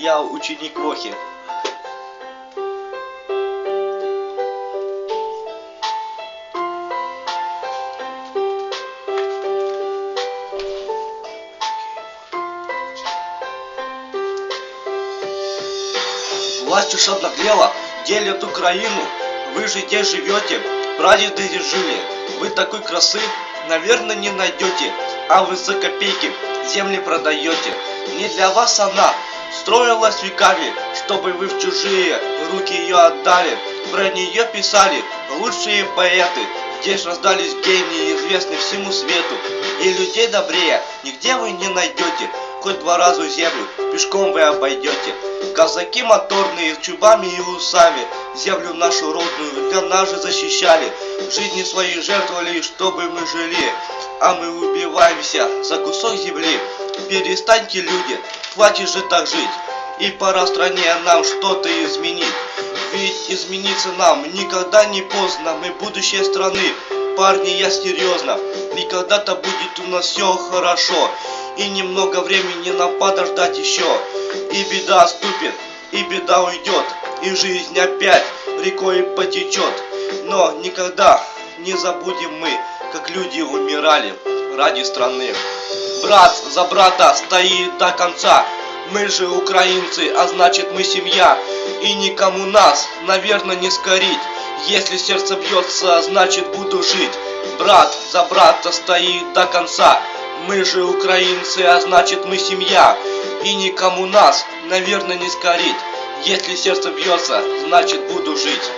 я ученик Рохи. Власть уж обнаглела, делят Украину. Вы же где живете? Прадеды жили. Вы такой красы, наверное, не найдете. А вы за копейки земли продаете. Не для вас она строилась веками, чтобы вы в чужие руки ее отдали. Про нее писали лучшие поэты. Здесь раздались гении, известны всему свету. И людей добрее нигде вы не найдете. Хоть два раза землю пешком вы обойдете. Казаки моторные, чубами и усами Землю нашу родную для нас же защищали Жизни свои жертвовали, чтобы мы жили А мы убиваемся за кусок земли Перестаньте, люди, хватит же так жить. И пора стране нам что-то изменить. Ведь измениться нам никогда не поздно. Мы будущее страны, парни, я серьезно. И когда-то будет у нас все хорошо. И немного времени нам подождать еще И беда ступит, и беда уйдет И жизнь опять рекой потечет Но никогда не забудем мы Как люди умирали ради страны Брат за брата стоит до конца. Мы же украинцы, а значит мы семья. И никому нас, наверное, не скорить. Если сердце бьется, значит буду жить. Брат за брата стоит до конца. Мы же украинцы, а значит мы семья. И никому нас, наверное, не скорить. Если сердце бьется, значит буду жить